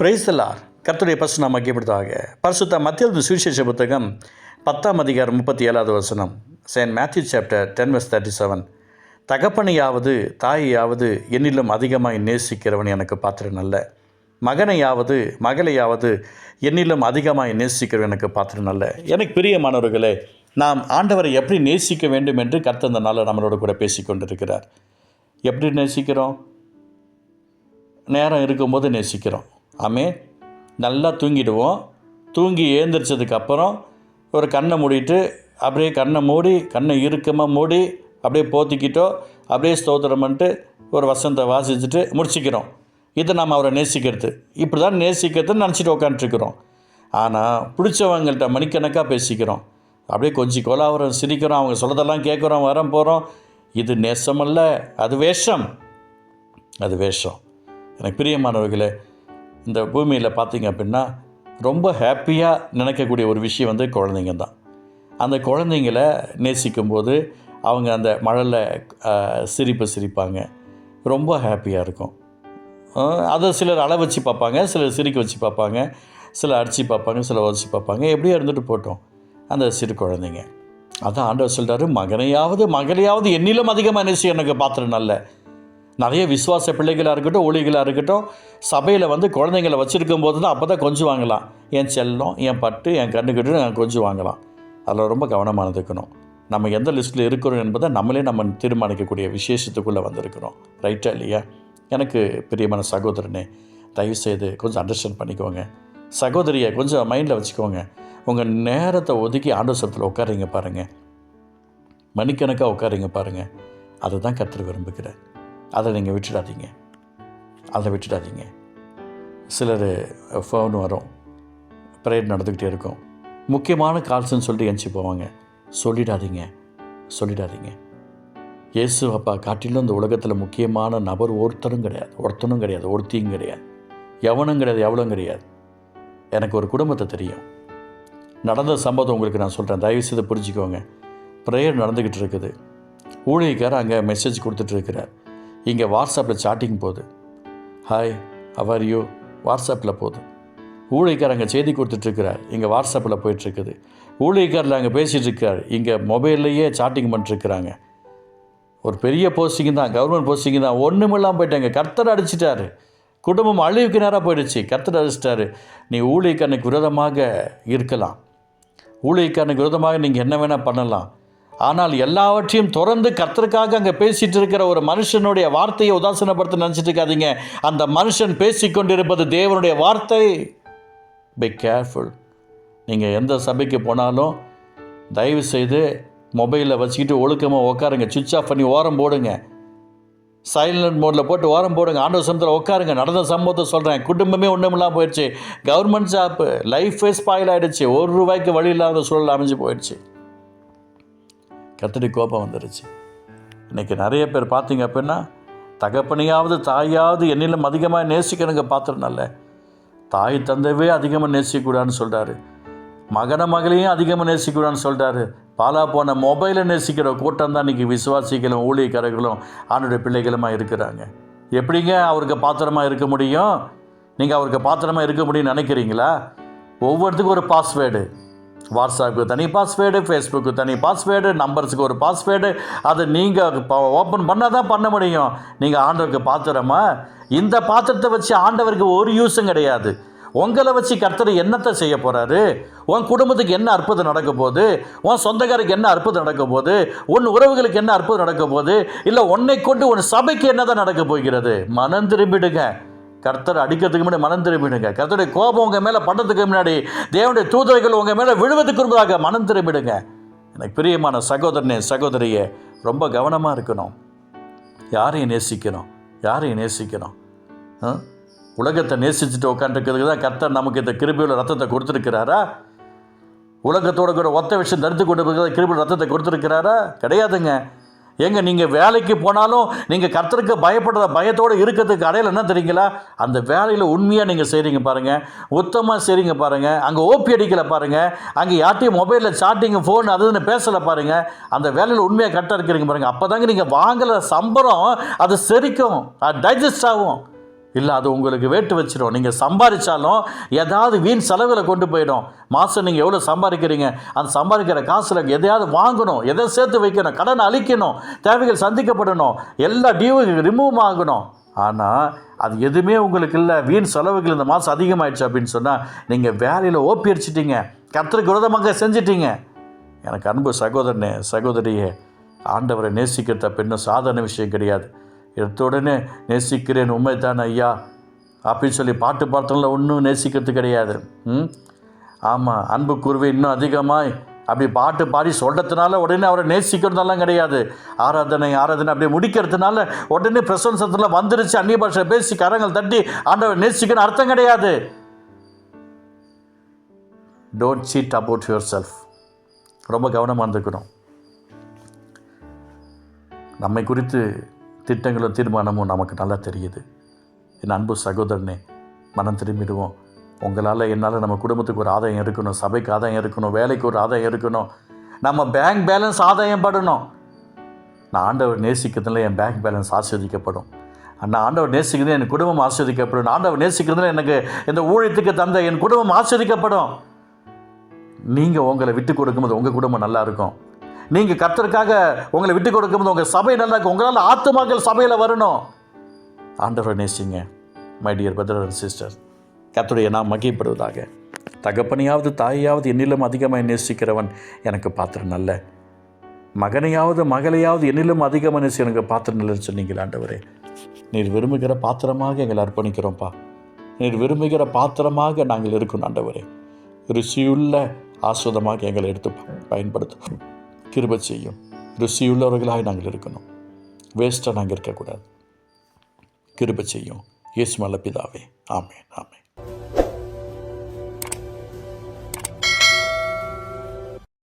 Praise the Lord கர்த்தருடைய பசு நாம் மகிழ்ப்படுத்தாக பரிசுத்த மத்திய சுவிசேஷ புத்தகம் பத்தாம் அதிகாரம் முப்பத்தி ஏழாவது வசனம். Saint Matthew chapter ten verse thirty seven தகப்பனையாவது தாயையாவது என்னிலும் அதிகமாக நேசிக்கிறவன் எனக்கு பாத்திரம் நல்ல மகனையாவது மகளையாவது என்னிலும் அதிகமாக நேசிக்கிறவன் எனக்கு பாத்திரம் நல்ல எனக்கு பிரியமானவர்களே நாம் ஆண்டவரை எப்படி நேசிக்க வேண்டும் என்று கர்த்தர் இந்த நாளில் நம்மளோட கூட பேசிக்கொண்டிருக்கிறார் எப்படி நேசிக்கிறோம்? நேரம் இருக்கும்போது நேசிக்கிறோம். ஆமே நல்லா தூங்கிடுவோம். தூங்கி ஏந்திரிச்சதுக்கப்புறம் ஒரு கண்ணை மூடிட்டு அப்படியே கண்ணை மூடி கண்ணை இறுக்கமாக மூடி அப்படியே போத்திக்கிட்டோ அப்படியே ஸ்தோத்திரம் பண்ணிட்டு ஒரு வசந்தை வாசிச்சுட்டு முடிச்சுக்கிறோம். இதை நாம் அவரை நேசிக்கிறது. இப்படி தான் நேசிக்கிறதுன்னு நினச்சிட்டு உட்காந்துருக்குறோம் ஆனால் பிடிச்சவங்கள்ட்ட மணிக்கணக்காக பேசிக்கிறோம். அப்படியே கொஞ்சம் கோலாவரம் சிரிக்கிறோம். அவங்க சொல்கிறதெல்லாம் கேட்குறோம் வர போகிறோம் இது நேசமல்ல அது வேஷம். அது வேஷம். எனக்கு பிரியமானவர்களே இந்த பூமியில் பார்த்திங்க அப்படின்னா ரொம்ப ஹாப்பியாக நினைக்கக்கூடிய ஒரு விஷயம் வந்து குழந்தைங்க தான் அந்த குழந்தைங்கள நேசிக்கும்போது அவங்க அந்த மழையில் சிரிப்பு சிரிப்பாங்க. ரொம்ப ஹாப்பியாக இருக்கும். அதை சிலர் அள வச்சு பார்ப்பாங்க சிலர் சிரிக்க வச்சு பார்ப்பாங்க சிலர் அடித்து பார்ப்பாங்க சிலர் உதச்சி பார்ப்பாங்க. எப்படியோ இருந்துட்டு போட்டோம் அந்த சிறு குழந்தைங்க. அதான் ஆண்டவர் சொல்கிறாரு மகனையாவது மகளையாவது என்னிலும் அதிகமாக நேசி எனக்கு பாத்திரம் நல்ல. நிறைய விசுவாச பிள்ளைகளாக இருக்கட்டும் ஊழிகளாக இருக்கட்டும் சபையில் வந்து குழந்தைங்கள வச்சுருக்கும் போது தான் அப்போ தான் கொஞ்சம் வாங்கலாம். என் செல்லம் என் பட்டு என் கண்ணுக்கிட்டு நான் கொஞ்சம் வாங்கலாம். அதில் ரொம்ப கவனமாக இருக்கணும். நம்ம எந்த லிஸ்ட்டில் இருக்கிறோம் என்பதை நம்மளே நம்ம தீர்மானிக்கக்கூடிய விசேஷத்துக்குள்ளே வந்திருக்கிறோம். ரைட்டா இல்லையா? எனக்கு பிரியமான சகோதரனே தயவுசெய்து கொஞ்சம் அண்டர்ஸ்டாண்ட் பண்ணிக்கோங்க. சகோதரியை கொஞ்சம் மைண்டில் வச்சுக்கோங்க. உங்கள் நேரத்தை ஒதுக்கி ஆண்டோசரத்தில் உட்காருங்க பாருங்கள் மணிக்கணக்காக உட்காருங்க பாருங்கள் அதை தான் கற்றுட்டு விரும்புகிறேன் அதை நீங்கள் விட்டுடாதீங்க. அதை விட்டுடாதீங்க. சிலர் ஃபோன் வரும். ப்ரேயர் நடந்துக்கிட்டே இருக்கும். முக்கியமான கால்ஸ்ன்னு சொல்லிட்டு எஞ்சி போவாங்க. சொல்லிடாதீங்க. சொல்லிடாதீங்க. இயேசு அப்பா காட்டிலும் இந்த உலகத்தில் முக்கியமான நபர் ஒருத்தரும் கிடையாது. ஒருத்தனும் கிடையாது. ஒருத்தியும் கிடையாது. எவனும் கிடையாது எவ்வளவும் கிடையாது. எனக்கு ஒரு குடும்பத்தை தெரியும். நடந்த சம்பவம் உங்களுக்கு நான் சொல்கிறேன் தயவுசெய்து புரிஞ்சுக்கோங்க. ப்ரேயர் நடந்துக்கிட்டு இருக்குது. ஊழியக்காரர் அங்கே மெசேஜ் கொடுத்துட்ருக்கிறார் இங்கே வாட்ஸ்அப்பில் சாட்டிங் போகுது. ஹாய் அவர் யூ வாட்ஸ்அப்பில் போகுது. ஊழியக்காரர் அங்கே செய்தி கொடுத்துட்ருக்கிறார் இங்கே வாட்ஸ்அப்பில் போயிட்டுருக்குது ஊழியக்காரில் அங்கே பேசிகிட்டு இருக்கார் இங்கே மொபைல்லையே சாட்டிங் பண்ணிட்டுருக்குறாங்க ஒரு பெரிய போஸ்டிங் தான் கவர்மெண்ட் போஸ்டிங் தான். ஒன்றுமில்லாமல் போயிட்டாங்க. கர்த்தர் அடிச்சிட்டாரு. குடும்பம் அழிவுக்கு நேராக போயிடுச்சு. கர்த்தர் அடிச்சிட்டாரு. நீ ஊழியக்காரனுக்கு விரோதமாக இருக்கலாம். ஊழியக்காரனுக்கு விரோதமாக நீங்கள் என்ன வேணால் பண்ணலாம். ஆனால் எல்லாவற்றையும் தொடர்ந்து கர்த்தருக்காக அங்கே பேசிகிட்டு இருக்கிற ஒரு மனுஷனுடைய வார்த்தையை உதாசீனப்படுத்த நினச்சிட்டு இருக்காதீங்க அந்த மனுஷன் பேசிக்கொண்டிருப்பது தேவனுடைய வார்த்தை. பி கேர்ஃபுல் நீங்கள் எந்த சபைக்கு போனாலும் தயவு செய்து மொபைலில் வச்சுக்கிட்டு ஒழுக்கமாக உட்காருங்க சுவிட்ச் ஆஃப் பண்ணி ஓரம் போடுங்க. சைலண்ட் மோடில் போட்டு ஓரம் போடுங்க. ஆண்டவர் சமத்தில் உட்காருங்க நடந்த சம்பவத்தை சொல்கிறேன் குடும்பமே ஒன்றுமில்லாம் போயிடுச்சு. கவர்மெண்ட் ஜாப்பு லைஃபே ஸ்பாயில் ஆகிடுச்சு ஒரு ரூபாய்க்கு வழி இல்லாத சூழல் அமைஞ்சு போயிடுச்சு. கத்தடி கோபம் வந்துடுச்சு இன்றைக்கி நிறைய பேர் பார்த்தீங்க அப்படின்னா தகப்பனையாவது தாயாவது என்னிலும் அதிகமாக நேசிக்கணுங்க பாத்திரம் தாய் தந்தவே அதிகமாக நேசிக்கூடான்னு சொல்கிறாரு மகன மகளையும் அதிகமாக நேசிக்கூடான்னு சொல்கிறாரு பாலா போன மொபைலை நேசிக்கிற கூட்டம் தான் இன்றைக்கி விசுவாசிகளும் ஊழியக்காரர்களும் ஆணுடைய பிள்ளைகளுமா இருக்கிறாங்க. எப்படிங்க அவருக்கு பாத்திரமாக இருக்க முடியும்? நீங்கள் அவருக்கு பாத்திரமாக இருக்க முடியும்னு நினைக்கிறீங்களா? ஒவ்வொருத்துக்கும் ஒரு பாஸ்வேர்டு வாட்ஸ்அப்புக்கு தனி பாஸ்வேர்டு ஃபேஸ்புக்கு தனி பாஸ்வேர்டு நம்பர்ஸுக்கு ஒரு பாஸ்வேர்டு. அதை நீங்கள் ஓப்பன் பண்ணால் தான் பண்ண முடியும். நீங்கள் ஆண்டவருக்கு பாத்திரமா? இந்த பாத்திரத்தை வச்சு ஆண்டவருக்கு ஒரு யூஸும் கிடையாது. உங்களை வச்சு கர்த்தர் என்னத்தை செய்ய போகிறாரு உன் குடும்பத்துக்கு என்ன அற்புதம் நடக்க போகுது? உன் சொந்தக்காரருக்கு என்ன அற்புதம் நடக்க போகுது? உன் உறவுகளுக்கு என்ன அற்புதம் நடக்க போகுது? இல்லை உன்னை கொண்டு உன் சபைக்கு என்னதான் நடக்க போகிறது? மனம் திரும்பிடுங்க. கர்த்தர் அடிக்கிறதுக்கு முன்னாடி மனம் திரும்பிடுங்க. கர்த்தருடைய கோபம் உங்கள் மேலே பட்டத்துக்கு முன்னாடி தேவனுடைய தூதர்கள் உங்கள் மேலே விழுவதுக்கு முன்பதாக மனம் திரும்பிடுங்க. எனக்கு பிரியமான சகோதரனே சகோதரியே ரொம்ப கவனமாக இருக்கணும். யாரையும் நேசிக்கணும். யாரையும் நேசிக்கணும். ஆ? உலகத்தை நேசிச்சுட்டு உட்காந்துருக்கிறதுக்கு தான் கர்த்தர் நமக்கு இந்த கிருபியில் ரத்தத்தை கொடுத்துருக்கிறாரா? உலகத்தோட கூட ஒத்த விஷயம் தடுத்து கொண்டு போகிறது ரத்தத்தை கொடுத்துருக்கிறாரா? கிடையாதுங்க. ஏங்க நீங்கள் வேலைக்கு போனாலும் நீங்கள் கர்த்தருக்கு பயப்படுற பயத்தோடு இருக்கிறதுக்கு அடையில் என்ன தெரியுங்களா? அந்த வேலையில் உண்மையாக நீங்கள் செய்கிறீங்க பாருங்கள் உத்தமாக செய்கிறீங்க பாருங்கள் அங்கே ஓபி அடிக்கலை பாருங்கள் அங்கே யார்ட்டையும் மொபைலில் சாட்டிங் ஃபோன் அதுன்னு பேசலை பாருங்கள் அந்த வேலையில் உண்மையாக கரெக்டாக இருக்கிறீங்க பாருங்கள் அப்போ தாங்க நீங்கள் வாங்கல சம்பளம் அது செரிக்கும். அது டைஜஸ்ட் ஆகும். இல்லை அது உங்களுக்கு வேட்டு வச்சிடும் நீங்கள் சம்பாதிச்சாலும் ஏதாவது வீண் செலவில் கொண்டு போயிடும். மாதம் நீங்கள் எவ்வளோ சம்பாதிக்கிறீங்க? அந்த சம்பாதிக்கிற காசில் எதையாவது வாங்கணும். எதை சேர்த்து வைக்கணும்? கடனை அழிக்கணும் தேவைகள் சந்திக்கப்படணும். எல்லா டியூ ரிமூவ் ஆகணும். ஆனால் அது எதுவுமே உங்களுக்கு இல்லை. வீண் செலவுகள் இந்த மாதம் அதிகமாகிடுச்சு அப்படின்னு சொன்னால் நீங்கள் வேலையில் ஓப்பி அடிச்சிட்டிங்க கர்த்தருக்கு விரோதமாக செஞ்சிட்டீங்க. எனக்கு அன்பு சகோதரனே சகோதரியே ஆண்டவரை நேசிக்கிறத பெண்ணும் சாதாரண விஷயம் கிடையாது. எடுத்த உடனே நேசிக்கிறேன் உண்மைதான் ஐயா. அப்படின்னு சொல்லி பாட்டு பாடத்தில் ஒன்றும் நேசிக்கிறது கிடையாது. ம்? ஆமாம் அன்பு கூறுவே இன்னும் அதிகமாய். அப்படி பாட்டு பாடி சொல்கிறதுனால உடனே அவரை நேசிக்கிறதெல்லாம் கிடையாது. ஆராதனை ஆராதனை அப்படி முடிக்கிறதுனால உடனே பிரசன்சத்தில் வந்துருச்சு அந்நிய பாஷை பேசி கரங்கள் தட்டி ஆண்டவர் நேசிக்கணும் அர்த்தம் கிடையாது. Don't cheat about yourself ரொம்ப கவனமாக இருந்துக்கணும். நம்மை குறித்து திட்டங்களும் தீர்மானமும் நமக்கு நல்லா தெரியுது. என் அன்பு சகோதரனே மனம் திரும்பிடுவோம். உங்களால் என்னால் நம்ம குடும்பத்துக்கு ஒரு ஆதாயம் இருக்கணும் சபைக்கு ஆதாயம் இருக்கணும் வேலைக்கு ஒரு ஆதாயம் இருக்கணும். நம்ம பேங்க் பேலன்ஸ் ஆதாயம் படணும் நான் ஆண்டவர் நேசிக்கிறதுல என் பேங்க் பேலன்ஸ் ஆஸ்வதிக்கப்படும் நான் ஆண்டவர் நேசிக்கிறது என் குடும்பம் ஆஸ்வதிக்கப்படும் நான் ஆண்டவர் நேசிக்கிறதுல எனக்கு இந்த ஊழியத்துக்கு தந்த என் குடும்பம் ஆஸ்வதிக்கப்படும் நீங்கள் உங்களை விட்டு கொடுக்கும்போது உங்கள் குடும்பம் நல்லா இருக்கும். நீங்கள் கர்த்தருக்காக உங்களை விட்டு கொடுக்கும்போது உங்கள் சபை நல்லா உங்களால் ஆத்மாக்கள் சபையில் வரணும். ஆண்டவரை நேசிங்க my dear brother and sister கர்த்தருடைய நான் மகிப்படுவதாக தகப்பனையாவது தாயாவது என்னிலும் அதிகமாக நேசிக்கிறவன் எனக்கு பாத்திரம் நல்ல மகனையாவது மகளையாவது என்னிலும் அதிகமாக நேசி எனக்கு பாத்திரம் நல்லன்னு சொன்னீங்களா ஆண்டவரே. நீர் விரும்புகிற பாத்திரமாக எங்களை அர்ப்பணிக்கிறோம்ப்பா. நீர் விரும்புகிற பாத்திரமாக நாங்கள் இருக்கணும் ஆண்டவரே. ருசியுள்ள ஆஸ்வதமாக எங்களை எடுத்து ப- கிருபை செய்யும் ருசியுள்ளவர்களாக நாங்கள் இருக்கணும். வேஸ்ட்டாக நாங்கள் இருக்கக்கூடாது. கிருபை செய்யும் இயேசு மல்ல பிதாவே ஆமே ஆமென்